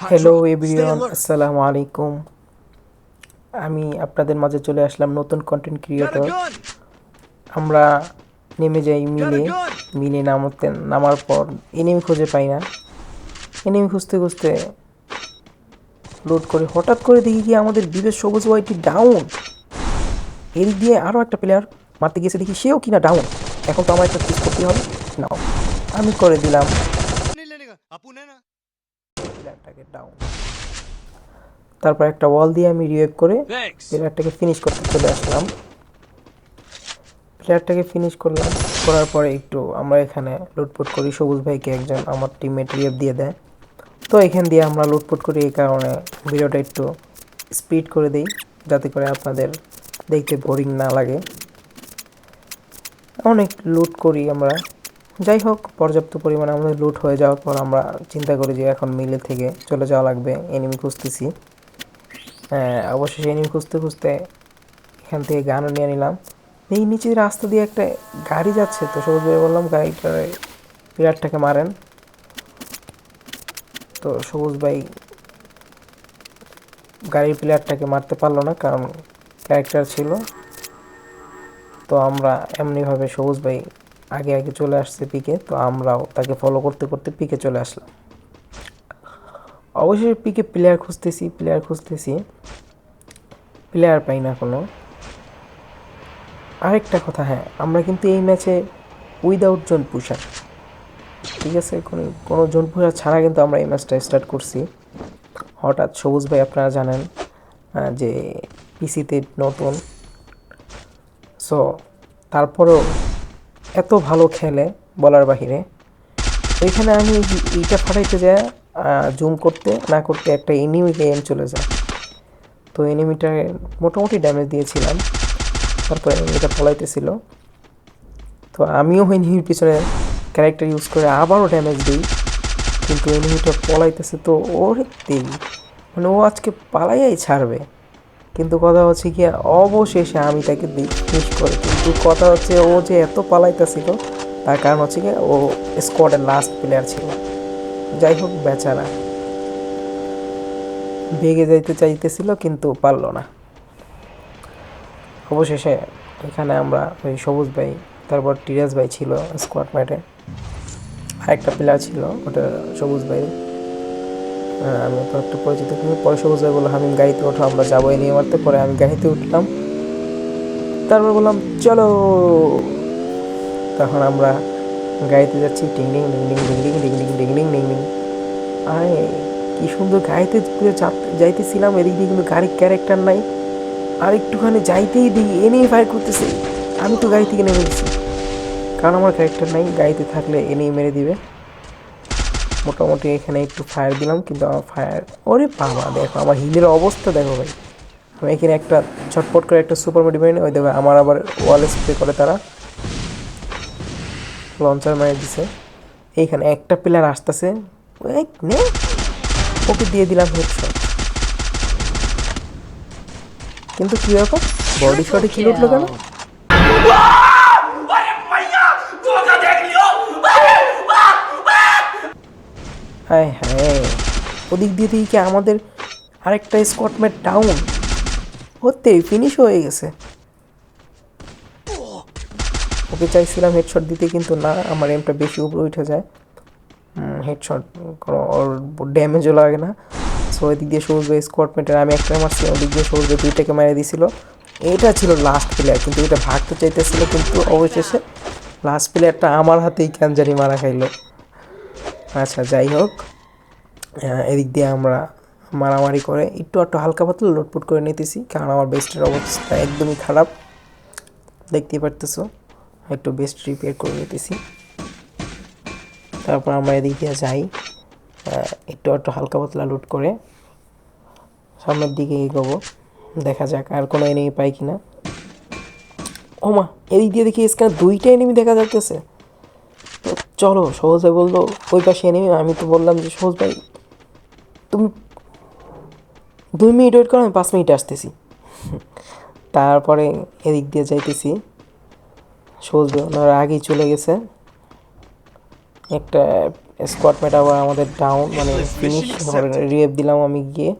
Hello everyone আসসালামু আলাইকুম। আমি আপনাদের মাঝে চলে আসলাম নতুন কন্টেন্ট ক্রিয়েটর আমরা নেমে যাই মিলে। মিলে নামতে নামার পর এনিমি খুঁজে পাই না। এনিমি খুঁজতে খুঁজতে লোড করে হঠাৎ করে দেখি কি আমাদের বিবেশ সবুজ ওয়াইটি ডাউন এদিক দিয়ে আরও একটা প্লেয়ার মারতে গিয়েছে দেখি সেও কিনা ডাউন এখন তো আমার একটা চুজ করতে হবে। নাও আমি করে দিলাম। পিলারটাকে ডাউন তারপর একটা ওয়াল দিয়ে আমি রিওয়েক করে পিলারটাকে ফিনিশ করতে চলে আসলাম। প্লেয়ারটাকে ফিনিশ করলাম করার পরে একটু আমরা এখানে লুটপুট করি। সবুজ ভাইকে একজন আমার টিমমেট রিয়েভ দিয়ে দেয়। তো এখান দিয়ে আমরা লুটপুট করি এই কারণে ভিডিওটা একটু স্পিড করে দিই যাতে করে আপনাদের দেখতে বোরিং না লাগে। অনেক লুট করি আমরা। যাই হোক, পর্যাপ্ত পরিমাণে আমাদের লুট হয়ে যাওয়ার পর আমরা চিন্তা করি যে এখন মিলে থেকে চলে যাওয়া লাগবে এনিমি খুঁজতেছি। হ্যাঁ অবশেষে এনিমি খুঁজতে খুঁজতে এখান থেকে গানও নিয়ে নিলাম। এই নিচের রাস্তা দিয়ে একটা গাড়ি যাচ্ছে তো, সবুজ ভাই বললাম, গাড়িটার পিলারটাকে মারেন। তো সবুজ ভাই গাড়ির প্লেয়ারটাকে মারতে পারল না, কারণ ক্যারেক্টার ছিল। তো আমরা এমনিভাবে সবুজ ভাই আগে আগে চলে আসছে পিকে, তো আমরাও তাকে ফলো করতে করতে পিকে চলে আসলাম। অবশ্যই পিকে প্লেয়ার খুঁজতেছি প্লেয়ার খুঁজতেছি। প্লেয়ার পাই না কোনো। আরেকটা কথা হ্যাঁ আমরা কিন্তু এই ম্যাচে উইদাউট জোন পুষার ঠিক আছে, কোনো কোনো জোন পুষার ছাড়া কিন্তু আমরা এই ম্যাচটা স্টার্ট করছি। হঠাৎ সবুজ ভাই আপনারা জানেন যে পিসিতে নতুন। সো তারপরেও এত ভালো খেলে বলার বাহিরে। এখানে আমি এইটা ফাটাইতে যাই জুম করতে, না করতে একটা এনিমি গেম চলে যায়। তো এনিমিটার মোটামুটি ড্যামেজ দিয়েছিলাম। তারপর এনিমিটা পলাইতেছিল। তো আমিও এনিমির পিছনে ক্যারেক্টার ইউজ করে আবারও ড্যামেজ দিই। কিন্তু এনিমিটা পলাইতেছে তো ওর দিই। মানে ও আজকে পালাইয়াই ছাড়বে। কিন্তু কথা হচ্ছে কি, অবশেষে আমি তাকে ফিনিশ করে কিন্তু কথা হচ্ছে ও যে এত পালাইতেছিল, তার কারণ হচ্ছে কি, ও স্কোয়াডের লাস্ট প্লেয়ার ছিল। যাই হোক, বেচারা ভেগে যাইতে চাইতেছিল, কিন্তু পারল না। অবশেষে এখানে আমরা ওই সবুজ ভাই, তারপর টিরাস ভাই ছিল স্কোয়াড ম্যাটে আরেকটা প্লেয়ার ছিল, ওটা সবুজ ভাই। আমি তো একটু পরিচিত কিন্তু পরে সবুজ ভাই বলল হামিম গাড়িতে ওঠো আমরা যাব নিয়ে মারতে পরে আমি গাড়িতে উঠলাম তারপর বললাম চলো তখন আমরা গাড়িতে যাচ্ছি ডিং ডিং ডিং ডিং ডিং ডিং ডিং ডিং আরে কি সুন্দর গাড়িতে পুরো যাইতেছিলাম এদিক দিয়ে কিন্তু গাড়ির ক্যারেক্টার নাই আর একটুখানি যাইতেই দিই এনেই ফায়ার করতেছে আমি তো গাড়ি থেকে নেমে গেছি কারণ আমার ক্যারেক্টার নাই গাড়িতে থাকলে এনেই মেরে দিবে মোটামুটি এখানে একটু ফায়ার দিলাম কিন্তু আমার ফায়ার ওরে বাবা দেখো আমার হিলের অবস্থা দেখো ভাই। আমি এখানে একটা ছটপট করে একটা সুপার মোটি মেরে ওই দেখো আমার আবার ওয়াল স্প্রে করে তারা। লঞ্চার মেরে দিছে। এইখানে একটা প্লেয়ার আসতেছে। ওকে দিয়ে দিলাম হেডশট কিন্তু কি ব্যাপার? বডি শটে কি উঠল কেন? হ্যাঁ হ্যাঁ। ওদিক দিয়ে দেখি কি আমাদের আরেকটা স্কটম্যাট ডাউন হতে ফিনিশ হয়ে গেছে। ওকে চাইছিলাম হেডশট দিতে, কিন্তু না, আমার এমটা বেশি উপরে উঠে যায়। হেডশট কোনো ওর ড্যামেজও লাগে না। সো ওইদিক দিয়ে সবুজ ভাই স্কটমেন্টের আমি একটা মারছি ওদিক দিয়ে ভাই দুইটাকে মেরে দিয়েছিল এটা ছিল লাস্ট প্লেয়ার কিন্তু এটা ভাগতে চাইতেছিল, কিন্তু অবশেষে লাস্ট প্লেয়ারটা আমার হাতেই কেন জানি মারা খাইলো। আচ্ছা যাই হোক এদিক দিয়ে আমরা মারামারি করে একটু একটু হালকা পাতলা লুটপুট করে নিতেছি, কারণ আমার বেস্টের অবস্থা একদমই খারাপ। দেখতে পারতেছো, একটু বেস্ট রিপেয়ার করে নিতেছি। তারপর আমরা এদিক দিয়ে যাই একটু একটু হালকা পাতলা লুট করে। সামনের দিকে এগোবো, দেখা যাক আর কোনো এনিমি পাই কিনা। ও মা এদিক দিয়ে দেখি স্ক্যান দুইটা এনিমি দেখা যাচ্ছে চলো সহজ ভাই বলল ওই পাশে এনিমি আমি তো বললাম যে সহজ ভাই তুমি দুই মিনিট ওয়েট করো আমি পাঁচ মিনিট আসতেছি। তারপরে এদিক দিয়ে যাইতেছি। সহজ ওনারা আগেই চলে গেছে। একটা স্কোয়াড মেট আবার আমাদের ডাউন মানে ফিনিশ রিয়েপ দিলাম আমি গিয়ে।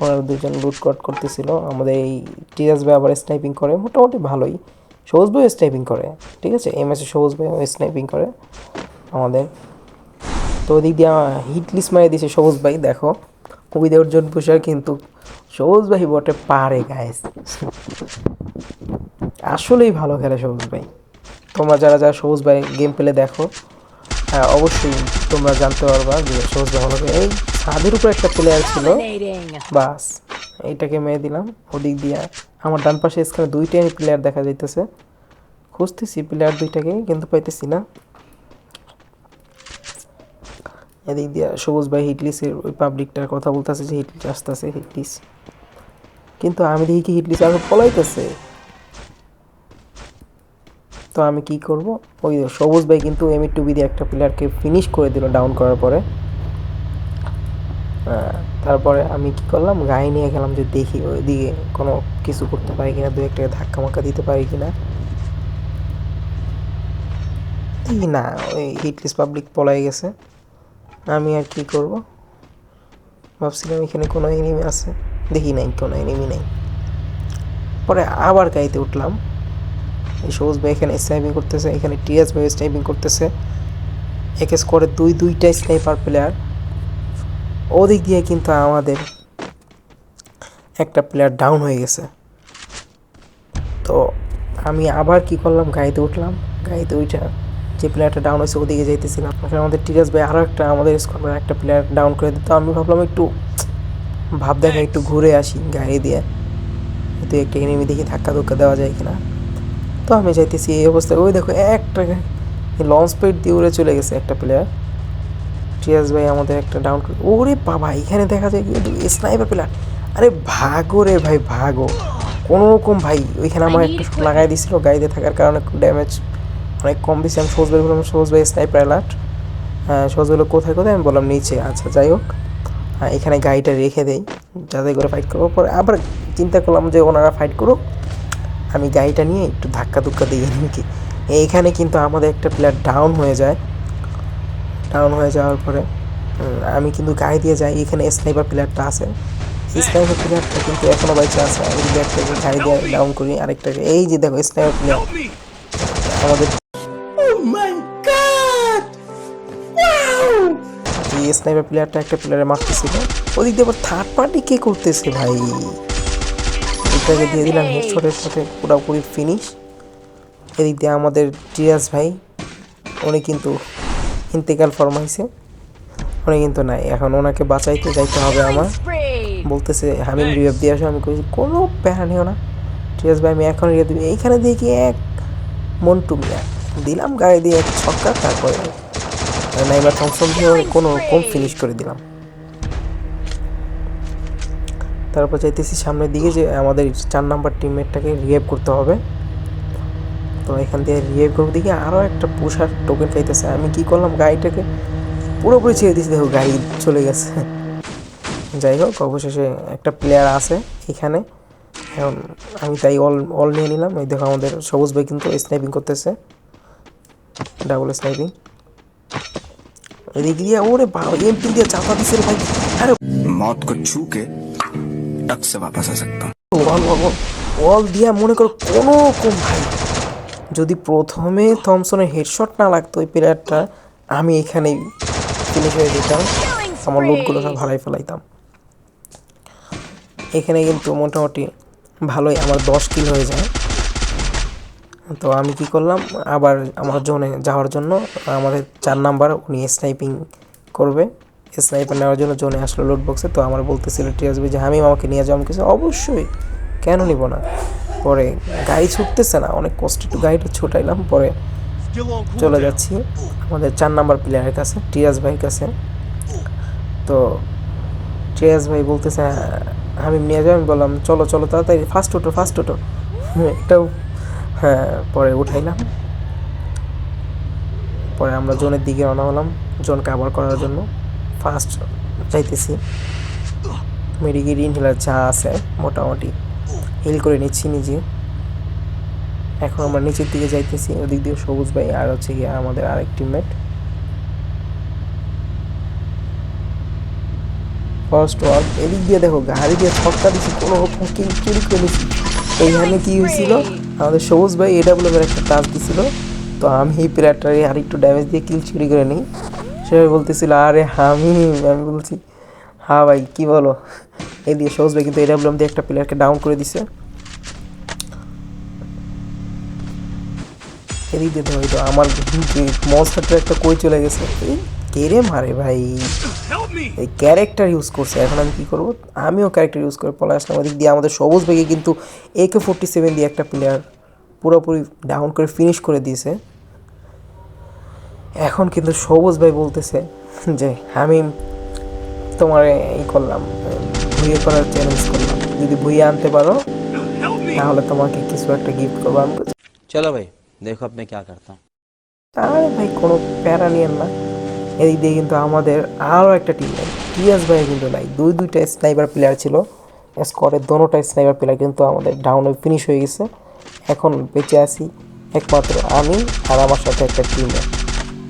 ওনারা দুজন লুট কট করতেছিল। আমাদের এই টিরাস ভাই আবার স্নাইপিং করে মোটামুটি ভালোই। সবুজ ভাই স্নাইপিং করে ঠিক আছে? এম এস সবুজ ভাই স্নাইপিং করে আমাদের। তো ওদিক দিয়ে হিট লিস্ট মারিয়ে দিয়েছে সবুজ ভাই দেখো। কবিদের অর্জুন পুষার কিন্তু সবুজ ভাই বটে পারে গাইস আসলেই ভালো খেলে সবুজ ভাই। তোমরা যারা যারা সবুজ ভাই গেম পেলে দেখো হ্যাঁ অবশ্যই তোমরা জানতে পারবা যে সবুজ ভাই ভালো। এই ছাদের উপর একটা প্লেয়ার ছিল. বাস। এইটাকে মেয়ে দিলাম, ওদিক দিয়ে আমার ডান পাশে স্ক্রিনে দুইটাই প্লেয়ার দেখা যাইতেছে। খুঁজতেছি প্লেয়ার দুইটাকে, কিন্তু পাইতেছি না। এদিক দিয়ে সবুজ ভাই হিটলিসের ওই পাবলিকটার কথা বলতেছে যে হিটলিস আসতেছে হিটলিস কিন্তু আমি দেখি কি হিটলিস আগে পলাইতেছে। তো আমি কি করব? ওই সবুজ ভাই কিন্তু এম টু বি দিয়ে একটা প্লেয়ারকে ফিনিশ করে দিল ডাউন করার পরে। তারপরে আমি কি করলাম? গায়ে নিয়ে গেলাম যে দেখি ওইদিকে কোনো কিছু করতে পারি কিনা, দু একটা ধাক্কা মাক্কা দিতে পারি কিনা। না, ওই হিটলিস পাবলিক পলাই গেছে। আমি আর কি করব? ভাবছিলাম এখানে কোনো এনিমি আছে। দেখি নাই, কোনো এনিমি নেই। পরে আবার গাইতে উঠলাম। এই সবুজ ভাই এখানে স্নাইপিং করতেছে, এখানে টিএস ভাই স্নাইপিং করতেছে। একে স্কোয়াডে দুই, দুইটাই স্নাইপার প্লেয়ার ওদিক দিয়ে কিন্তু আমাদের একটা প্লেয়ার ডাউন হয়ে গেছে। তো আমি আবার কি করলাম? গাড়িতে উঠলাম। গাড়িতে উঠা যে প্লেয়ারটা ডাউন হয়েছে ওদিকে যাইতেছিলাম। এখানে আমাদের টিরাস ভাই আরও একটা আমাদের স্কোয়াডের একটা প্লেয়ার ডাউন করে দিত। আমি ভাবলাম একটু ভাব দেখা একটু ঘুরে আসি গাড়ি দিয়ে। দু একটা এনিমি দেখি ধাক্কা ধুক্কা দেওয়া যায় কিনা। তো আমি যাইতেছি এই অবস্থায়। ওই দেখো একটা লঞ্চ পেড দিয়ে উড়ে চলে গেছে একটা প্লেয়ার টিয়াস ভাই আমাদের একটা ডাউন ওরে বাবা এখানে দেখা যায় কিন্তু স্নাইপার প্লেয়ার আরে ভাগো রে ভাই ভাগো। কোনো রকম ভাই ওইখানে আমার একটা শট লাগাই দিছিল গাড়িতে থাকার কারণে ড্যামেজ অনেক কম দিয়েছি আমি সহজ ভাই বললাম সহজ ভাই স্নাইপার অ্যালার্ট হ্যাঁ সহজ বলল কোথায় কোথায়? আমি বললাম নিচে। আচ্ছা যাই হোক। হ্যাঁ, এখানে গাড়িটা রেখে দেই যাতে করে ফাইট করব। পরে আবার চিন্তা করলাম যে ওনারা ফাইট করুক। আমি গাড়িটা নিয়ে একটু ধাক্কা ধুক্কা দিই এমনকি এইখানে কিন্তু আমাদের একটা প্লেয়ার ডাউন হয়ে যায়। ডাউন হয়ে যাওয়ার পরে আমি কিন্তু গায়ে দিয়ে যাই এখানে স্নাইপার প্লেয়ারটা আছে। স্নাইপার প্লেয়ারটা কিন্তু এখনও বাইচে আছে আমি যদি একটাকে গাড়ি দিয়ে ডাউন করি আরেকটাকে এই যে দেখো স্নাইপার প্লেয়ার আমাদের এই স্নাইপার প্লেয়ারটা একটা প্লেয়ারে মারতেছিল। ওদিক দিয়ে আবার থার্ড পার্টি কে করতেছে ভাই? এটাকে দিয়ে দিলাম হেডশটের সাথে পুরোপুরি ফিনিশ এদিক দিয়ে আমাদের টিয়াস ভাই উনি কিন্তু ইন্তেকাল ফরমাইছে। উনি কিন্তু নাই। এখন ওনাকে বাঁচাইতে যাইতে হবে আমার। বলতেছে হামিম রিভাইভ দিয়ে আসো। আমি কইছি কোনো প্যারা নিও না। টিয়াস ভাই আমি এখন রিভাইভ দিবি এইখানে দিয়ে কি এক মন্টু মিয়া? দিলাম গাড়ি দিয়ে এক ছক্কা তারপরে নাইমা থমসন দিয়ে কোনো কম ফিনিশ করে দিলাম। তারপর চাইতেছি সামনের দিকে যে আমাদের চার নাম্বার টিমমেটটাকে রিভাইভ করতে হবে। তো এখান থেকে রিভাইভ করবো দিকে আরও একটা পুষার টোকেন পাইতেছে আমি কি করলাম গাড়িটাকে পুরোপুরি ছেড়ে দিয়েছি দেখো গাড়ি চলে গেছে যাই হোক অবশেষে একটা প্লেয়ার আছে এখানে এখন আমি তাই অল অল নিয়ে নিলাম এই দেখো আমাদের সবুজ ভাই কিন্তু স্নাইপিং করতেছে ডাবল স্নাইপিং এদিক দিয়ে ওরে বাবা এমপি দিয়ে চাপা দিছে রে ভাই আরে मौत को छू के टक से वापस आ सकता हूँ ওয়াল ওয়াল ওয়াল দিয়া মনে করো কোনো রকম ভাই যদি প্রথমে থমসনের হেডশট না লাগতো ওই প্লেয়ারটা আমি এখানেই ফিনিশ হয়ে যেতাম। আমার লুটগুলো সব হারাই ফেলাইতাম। এখানে কিন্তু মোটামুটি ভালোই আমার দশ কিল হয়ে যায়। তো আমি কি করলাম, আবার আমার জোনে যাওয়ার জন্য আমাদের চার নাম্বার উনি স্নাইপিং করবে। স্নাইপার নেওয়ার জন্য জোনে আসলো লোড বক্সে তো আমার বলতে বলতেছিল টিএসবি যে আমি আমাকে নিয়ে যাও? আমি কিছু অবশ্যই। কেন নিব না? পরে গাড়ি ছুটতেছে না, অনেক কষ্ট, একটু গাড়িটা ছুটাইলাম, পরে চলে যাচ্ছি। আমাদের চার নাম্বার প্লেয়ারের কাছে টিয়াস ভাইয়ের কাছে। তো টিয়াস ভাই বলতেছে আমি নিয়ে যাব আমি বললাম, চলো চলো, তাড়াতাড়ি ফার্স্ট ওটো ফার্স্ট ওটো এটাও হ্যাঁ পরে উঠাইলাম। পরে আমরা জোনের দিকে রওনা হলাম, জোন কাভার করার জন্য। ফার্স্ট যাইতেছি। মেডিকেট ইনহেলার যা আছে, মোটামুটি। হিল করে নিচ্ছি নিজে এখন আমরা নিচের দিকে যাইতেছি, ওদিক দিয়ে সবুজ ভাই আর হচ্ছে গিয়ে আমাদের আরেক টিমমেট ফার্স্ট ওয়ার্ক এদিক দিয়ে দেখো গাড়ি দিয়ে ছক্কা দিচ্ছি কোনো রকম কি চুরি করে এইখানে কি হয়েছিল? আমাদের সবুজ ভাই এডাব্লিউএর একটা টাচ দিছিল। তো আমি এই প্লেয়ারটারে আর একটু ড্যামেজ দিয়ে কিল চুরি করে নিই। সেভাবে বলতেছিল, আরে আমি আমি বলছি হ্যাঁ ভাই, কি বলো? এই দিয়ে সবুজ ভাই কিন্তু এডাব্লিউএম দিয়ে একটা প্লেয়ারকে ডাউন করে দিছে। এদিক দিয়ে এই তো আমার মনস্টারটা একটা কই চলে গেছে? এই কেড়ে মারে ভাই? এই ক্যারেক্টার ইউজ করছে। এখন আমি কী করব? আমিও ক্যারেক্টার ইউজ করে পলা আসলাম। ওদিক দিয়ে আমাদের সবুজ বেগে কিন্তু একে ফোর্টি সেভেন দিয়ে একটা প্লেয়ার পুরোপুরি ডাউন করে ফিনিশ করে দিয়েছে। এখন কিন্তু সবুজ ভাই বলতেছে যে আমি তোমার এই করলাম ভুইয়ে করার চ্যালেঞ্জ করলাম। যদি ভুইয়ে আনতে পারো তাহলে তোমাকে কিছু একটা গিফট করব। আমি চলো ভাই দেখো আপনি কে করতাম। আরে ভাই কোনো প্যারা নিয়েন না। এদিক দিয়ে কিন্তু আমাদের আরও একটা টিম নাই। টিএস ভাই কিন্তু নাই। দুই দুইটা স্নাইপার প্লেয়ার ছিল। স্কোয়াডের দোনোটা স্নাইপার প্লেয়ার কিন্তু আমাদের ডাউনে ফিনিশ হয়ে গেছে। এখন বেঁচে আছি একমাত্র আমি আর আমার সাথে একটা টিম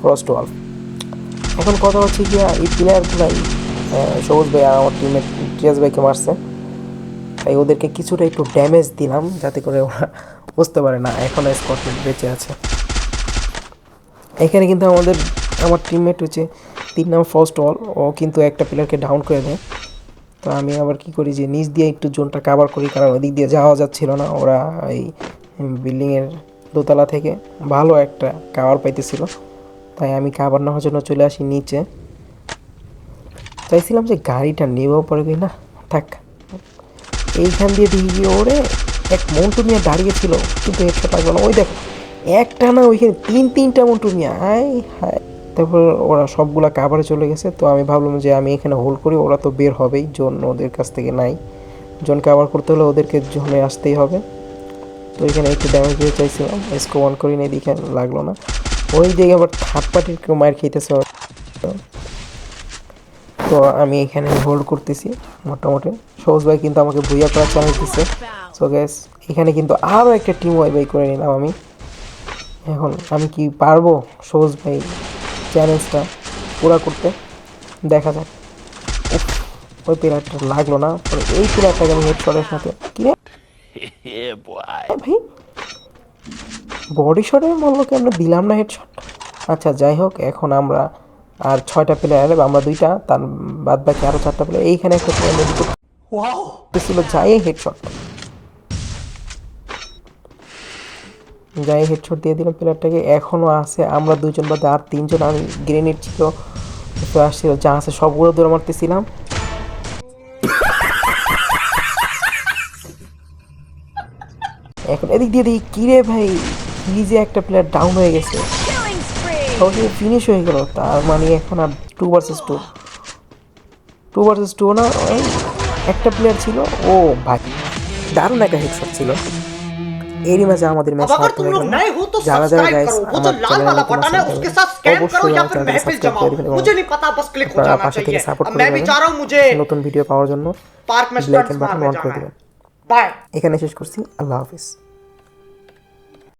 ফ্রস্ট ওয়াল এখন কথা হচ্ছে কি এই প্লেয়ারগুলাই সবুজ ভাই আর আমার টিমের টিএস ভাইকে মারছে। তাই ওদেরকে কিছুটা একটু ড্যামেজ দিলাম যাতে করে ওরা বুঝতে পারে না, এখন স্কটল্যান্ড বেঁচে আছে। এখানে কিন্তু আমাদের, আমার টিমমেট হচ্ছে তিন নাম ফার্স্ট অল ও কিন্তু একটা প্লেয়ারকে ডাউন করে দেয়। তো আমি আবার কি করি যে নিচ দিয়ে একটু জোনটা কাভার করি, কারণ ওদিক দিয়ে যাওয়া যাচ্ছিল না, ওরা এই বিল্ডিংয়ের দোতলা থেকে ভালো একটা কাভার পাইতেছিল। তাই আমি কাভার নেওয়ার জন্য চলে আসি নিচে। চাইছিলাম যে গাড়িটা নেব পরে কি না। থাক। এইখান দিয়ে দিয়ে গিয়ে ওরে এক মন্টু মিয়া দাঁড়িয়েছিল, কিন্তু একটা লাগল না। ওই দেখো, একটা না ওইখানে তিন, তিনটা মন্টু মিয়া হাই হাই তারপর ওরা সবগুলা কাভারে চলে গেছে। তো আমি ভাবলাম যে আমি এখানে হোল্ড করি, ওরা তো বের হবেই। জোন ওদের কাছ থেকে নাই। জোন কাভার করতে হলে ওদেরকে জোনে আসতেই হবে। তো এখানে একটু ড্যামেজ দিয়ে চাইছিলাম। এসকো অন করি না এদিকে লাগল না। ওই দিকে আবার কেউ মার খেতেছে তো আমি এখানে হোল্ড করতেছি মোটামুটি। সবুজ ভাই কিন্তু আমাকে ভুইয়া করার চ্যালেঞ্জ দিচ্ছে সো গ্যাস এখানে কিন্তু আরও একটা টিম ওয়াই বাই করে নিলাম আমি। এখন আমি কি পারব সবুজ ভাই চ্যালেঞ্জটা পুরা করতে? দেখা যাক। ওই প্লেয়ারটা লাগল না। পরে এই প্লেয়ারটাকে আমি হেডশটের সাথে কি এ ভাই বডি শটে বলল কি আমরা দিলাম না হেডশট আচ্ছা যাই হোক এখন আমরা আর ছয়টা প্লেয়ার আমরা দুইটা তার বাদ বাকি আরও চারটা প্লেয়ার এইখানে একটা প্লেয়ার ছিল যাই হেডশট যাই হেডশট দিয়ে দিলাম প্লেয়ারটাকে এখনও আছে আমরা দুজন বাদে আর তিনজন। আমি গ্রেনেড ছিল আসছিল যা আছে সবগুলো দৌড়ে মারতেছিলাম। এখন এদিক দিয়ে দেখি কিরে ভাই কি যে একটা প্লেয়ার ডাউন হয়ে গেছে। ওকে ফিনিশ হয়ে গেল। তার মানে এখন আর two versus two two versus two না ওই একটা প্লেয়ার ছিল ও ভাই দারুণ একটা হেডশট ছিল। এরই মাঝে আমাদের ম্যাচ হারতে হলো যারা যারা গাইস আমার চ্যানেলে কোনো অবশ্যই আমার চ্যানেলকে সাবস্ক্রাইব করে দিবেন এবং আপনারা পাশে থেকে সাপোর্ট করে দেবেন নতুন ভিডিও পাওয়ার জন্য ব্ল্যাক বাটন অন করে দিবেন। এখানে শেষ করছি আল্লাহ হাফেজ।